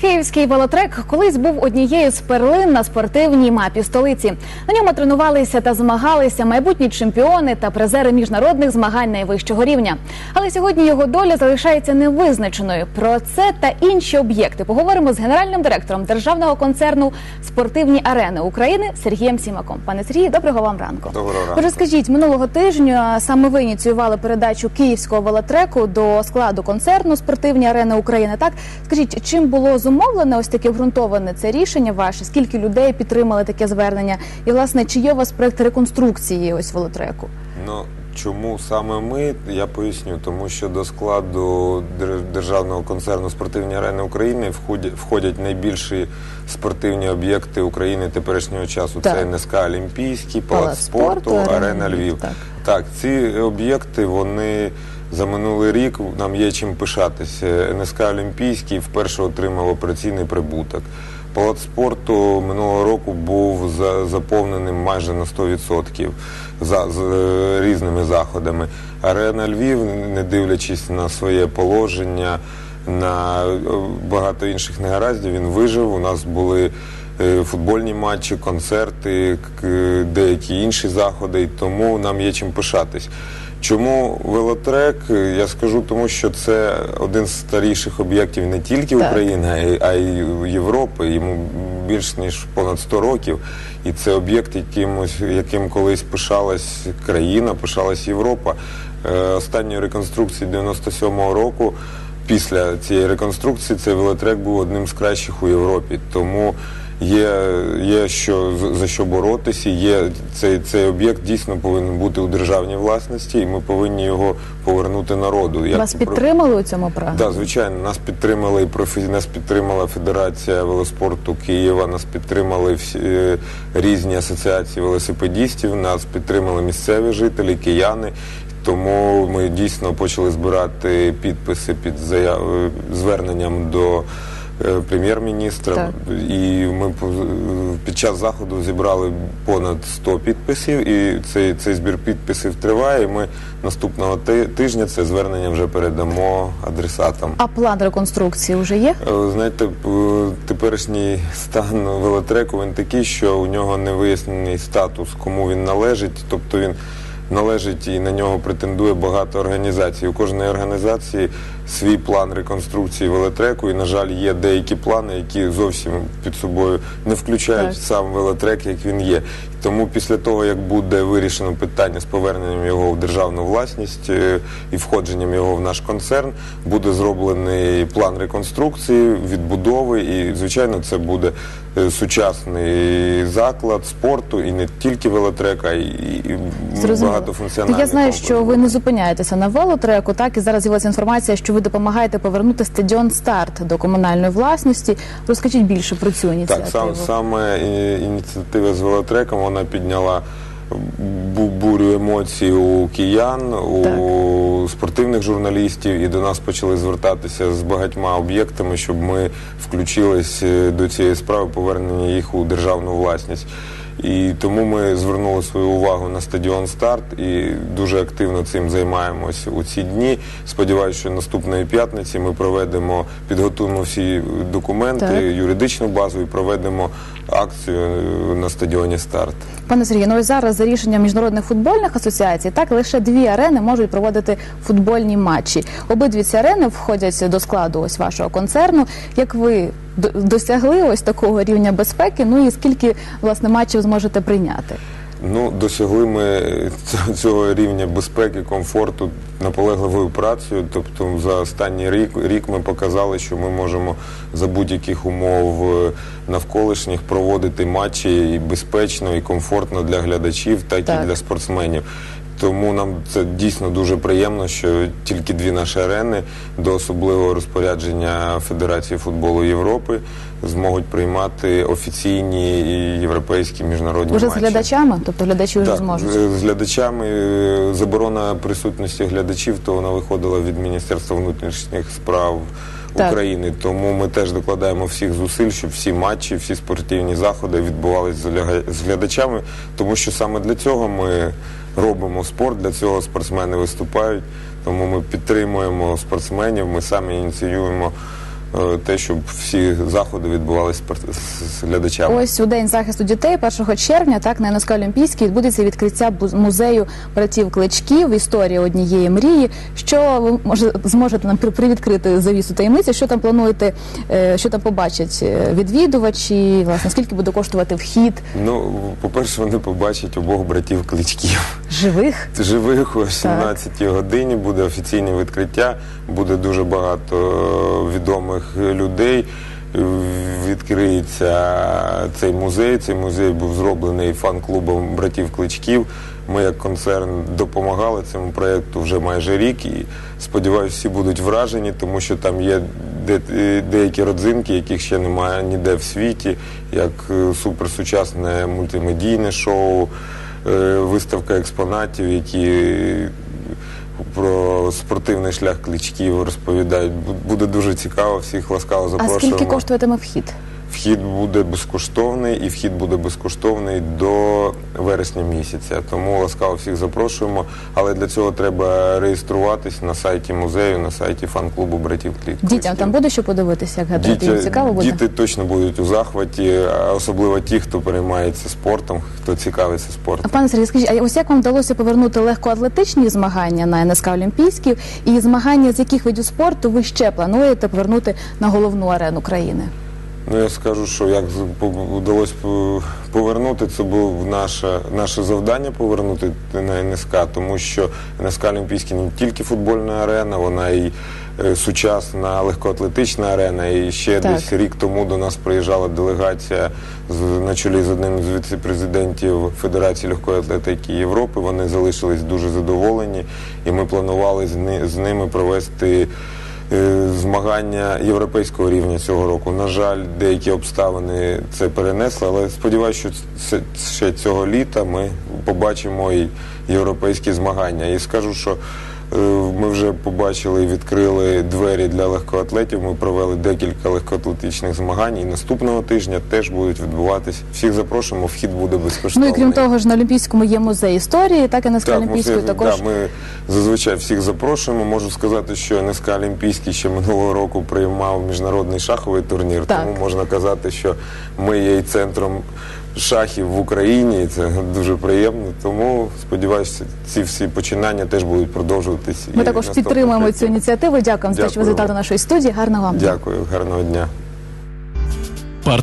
Київський велотрек колись був однією з перлин на спортивній мапі столиці. На ньому тренувалися та змагалися майбутні чемпіони та призери міжнародних змагань найвищого рівня. Але сьогодні його доля залишається невизначеною. Про це та інші об'єкти поговоримо з генеральним директором державного концерну спортивні арени України Сергієм Сімаком. Пане Сергію, доброго вам ранку. Доброго ранку. Отже, скажіть, минулого тижня саме ви ініціювали передачу київського велотреку до складу концерну спортивні арени України. Так скажіть, чим було зумовлене ось таке обґрунтоване це рішення ваше? Скільки людей підтримали таке звернення? І власне чи є у вас проект реконструкції ось велотреку? Ну чому саме ми? Я поясню, тому що до складу Дер- державного концерну спортивні арени України входять, найбільші спортивні об'єкти України теперішнього часу. Так. Це НСК Олімпійський, Палац спорту, спорту, Арена Львів. так. Так, ці об'єкти вони за минулий рік нам є чим пишатися. НСК Олімпійський вперше отримав операційний прибуток. Палац спорту минулого року був за- заповненим майже на 100% за, з е, різними заходами. Арена Львів, не дивлячись на своє положення, на е, багато інших негараздів, він вижив. У нас були е, футбольні матчі, концерти, деякі інші заходи, тому нам є чим пишатись. Чому велотрек? Я скажу, тому що це один з старіших об'єктів не тільки Так. України, а й- а й Європи. Йому більш ніж понад 100 років. І це об'єкт, якимось, яким колись пишалась країна, пишалась Європа. Е, Останньої реконструкції 97-го року. Після цієї реконструкції цей велотрек був одним з кращих у Європі. Тому є, є що за- що боротися. Є цей, цей об'єкт дійсно повинен бути у державній власності, і ми повинні його повернути народу. Як Вас підтримали у цьому прагненні? Так, звичайно, нас підтримали і профі... нас підтримала Федерація велоспорту Києва, нас підтримали всі е, різні асоціації велосипедістів, нас підтримали місцеві жителі, кияни. Тому ми дійсно почали збирати підписи під заяв... е, зверненням до прем'єр-міністра. І ми по- під час заходу зібрали понад 100 підписів, і цей, цей збір підписів триває. І ми наступного тижня це звернення вже передамо адресатам. А план реконструкції вже є? Е, Знаєте, теперішній стан велотреку він такий, що у нього не вияснений статус, кому він належить. Тобто він належить і на нього претендує багато організацій. У кожної організації свій план реконструкції велотреку, і, на жаль, є деякі плани, які зовсім під собою не включають Так. сам велотрек, як він є. Тому після того, як буде вирішено питання з поверненням його в державну власність е, і входженням його в наш концерн, буде зроблений план реконструкції, відбудови, і звичайно, це буде е, сучасний заклад спорту і не тільки велотрек, а й і Зрозуміло. багатофункціональний. Я знаю, комплекс що ви не зупиняєтеся на велотреку. Так і зараз з'явилася інформація, що ви допомагаєте повернути стадіон старт до комунальної власності. Розкажіть більше про цю ініціативу. Так, сам, саме е, ініціатива з велотреком вона підняла бу- бурю емоцій у киян, у спортивних журналістів, і до нас почали звертатися з багатьма об'єктами, щоб ми включились е, до цієї справи повернення їх у державну власність. І тому ми звернули свою увагу на стадіон старт і дуже активно цим займаємося у ці дні. Сподіваюся, що наступної п'ятниці ми проведемо, підготуємо всі документи, Так. юридичну базу і проведемо акцію на стадіоні старт. Пане Сергію, ну ось зараз за рішенням міжнародних футбольних асоціацій, так лише дві арени можуть проводити футбольні матчі. Обидві ці арени входять до складу ось вашого концерну. Як ви досягли ось такого рівня безпеки? Ну і скільки власне матчів зможете прийняти? Ну, досягли ми цього рівня безпеки, комфорту наполегливою працею. Тобто за останній рік, рік ми показали, що ми можемо за будь-яких умов е, навколишніх проводити матчі і безпечно і комфортно для глядачів, так, Так. і для спортсменів. Тому нам це дійсно дуже приємно, що тільки дві наші арени до особливого розпорядження Федерації футболу Європи зможуть приймати офіційні і європейські міжнародні Уже з глядачами, тобто глядачі вже Так, зможуть. з- з глядачами е, заборона присутності глядачів, то вона виходила від Міністерства внутрішніх справ Так. України. Тому ми теж докладаємо всіх зусиль, щоб всі матчі, всі спортивні заходи відбувалися з гляга- з глядачами, тому що саме для цього ми робимо спорт, для цього спортсмени виступають. Тому ми підтримуємо спортсменів, ми самі ініціюємо те, щоб всі заходи відбувалися з- глядачами. Ось у день захисту дітей, 1 червня, так на НСК Олімпійській відбудеться відкриття музею братів Кличків, історія однієї мрії. Що ви може зможете нам при- привідкрити завісу таємниці? Що там плануєте, е, що там побачать е, відвідувачі? Власне, скільки буде коштувати вхід Ну, по-перше, вони побачать обох братів кличків. живих? Живих о 17 годині буде офіційне відкриття, буде дуже багато е, відомих людей. Відкриється цей музей. Цей музей був зроблений фан-клубом братів Кличків. Ми як концерн допомагали цьому проєкту вже майже рік і сподіваюся, всі будуть вражені, тому що там є е, деякі родзинки, яких ще немає ніде в світі, як е, суперсучасне мультимедійне шоу, е, виставка експонатів, які про спортивний шлях кличків розповідають. Бу- Буде дуже цікаво, всіх ласкаво А запрошуємо. скільки коштуватиме вхід? Вхід буде безкоштовний і вхід буде безкоштовний до вересня місяця. Тому ласкаво всіх запрошуємо. Але для цього треба реєструватись на сайті музею, на сайті фан-клубу братів Клі- Дітям там буде що подивитися, як гадаєте? Їм цікаво буде? діти точно будуть у захваті, особливо ті, хто переймається спортом, хто цікавиться спортом. Пане Сергій, скажіть, а ось як вам вдалося повернути легкоатлетичні змагання на НСК Олімпійській і змагання з яких видів спорту ви ще плануєте повернути на головну арену країни? Ну я скажу, що як вдалося повернути, це був наше, наше завдання повернути на НСК, тому що НСК Олімпійський не тільки футбольна арена, вона і е, сучасна легкоатлетична арена. І ще Так. десь рік тому до нас приїжджала делегація з, на чолі з одним з віце-президентів Федерації легкої атлетики Європи. Вони залишились дуже задоволені, і ми планували з, з ними провести. Е, Змагання європейського рівня цього року. На жаль, деякі обставини це перенесли, але сподіваюся, що це ще цього літа ми побачимо і європейські змагання. І скажу, що ми вже побачили і відкрили двері для легкоатлетів. Ми провели декілька легкоатлетичних змагань. І наступного тижня теж будуть відбуватись. Всіх запрошуємо, вхід буде Ну і крім того ж на Олімпійському є музей історії, так і НСК Так, Олімпійської музей, також. да, ми зазвичай всіх запрошуємо. Можу сказати, що НСК Олімпійський ще минулого року приймав міжнародний шаховий турнір, Так. тому можна казати, що ми є і центром шахів в Україні, і це дуже приємно. Тому сподіваюся, ці всі починання теж будуть продовжуватись. Ми і також наступного підтримуємо цю ініціативу. Дякуємо за те, що ви Дякую завітали до нашої студії. Гарного вам дня. Дякую, гарного дня. Партнер